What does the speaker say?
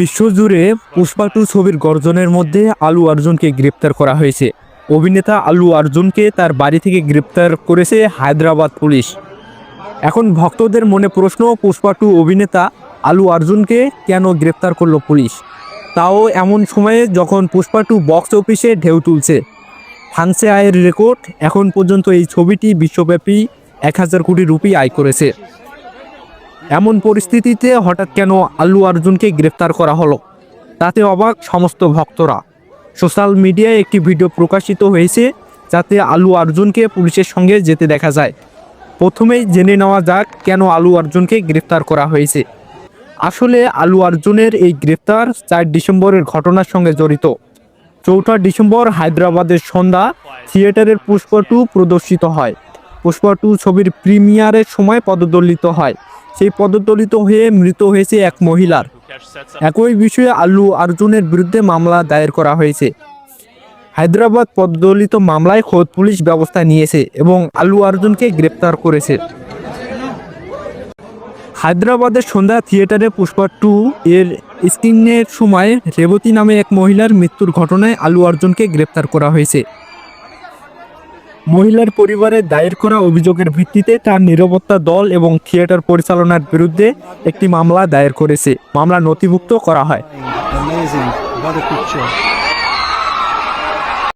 বিশ্বজুড়ে পুষ্পা টু ছবির গর্জনের মধ্যে আলু অর্জুনকে গ্রেপ্তার করা হয়েছে। অভিনেতা আলু অর্জুনকে তার বাড়ি থেকে গ্রেপ্তার করেছে হায়দ্রাবাদ পুলিশ। এখন ভক্তদের মনে প্রশ্ন পুষ্পা টু অভিনেতা আলু অর্জুনকে কেন গ্রেপ্তার করল পুলিশ? তাও এমন সময়ে যখন পুষ্পা টু বক্স অফিসে ঢেউ তুলছে। ফান্সে আয়ের রেকর্ড এখন পর্যন্ত এই ছবিটি বিশ্বব্যাপী এক হাজার কোটি রুপি আয় করেছে। এমন পরিস্থিতিতে হঠাৎ কেন আল্লু অর্জুনকে গ্রেফতার করা হলো? তাতে অবাক সমস্ত ভক্তরা। সোশ্যাল মিডিয়ায় একটি ভিডিও প্রকাশিত হয়েছে, যাতে আলু অর্জুনকে পুলিশের সঙ্গে যেতে দেখা যায়। প্রথমেই জেনে নেওয়া যাক কেন আলু অর্জুনকে গ্রেফতার করা হয়েছে। আসলে আলু অর্জুনের এই গ্রেফতার চার ডিসেম্বরের ঘটনার সঙ্গে জড়িত। চৌঠা ডিসেম্বর হায়দ্রাবাদের সন্ধ্যা থিয়েটারের পুষ্প টু প্রদর্শিত হয়। পুষ্প টু ছবির প্রিমিয়ারের সময় পদদলিত হয়। সেই পদদলিত হয়ে মৃত হয়েছে এক মহিলার। একই বিষয়ে আল্লু অর্জুনের বিরুদ্ধে মামলা দায়ের করা হয়েছে। হায়দ্রাবাদ পদদলিত মামলায় খোদ পুলিশ ব্যবস্থা নিয়েছে এবং আল্লু অর্জুনকে গ্রেপ্তার করেছে। হায়দ্রাবাদের সন্ধ্যা থিয়েটারে পুষ্পা টু এর স্ক্রিনের সময় রেবতী নামে এক মহিলার মৃত্যুর ঘটনায় আলু অর্জুনকে গ্রেপ্তার করা হয়েছে। মহিলার পরিবারে দায়ের করা অভিযোগের ভিত্তিতে তার নিরাপত্তা দল এবং থিয়েটার পরিচালনার বিরুদ্ধে একটি মামলা দায়ের করেছে। মামলা নথিভুক্ত করা হয়।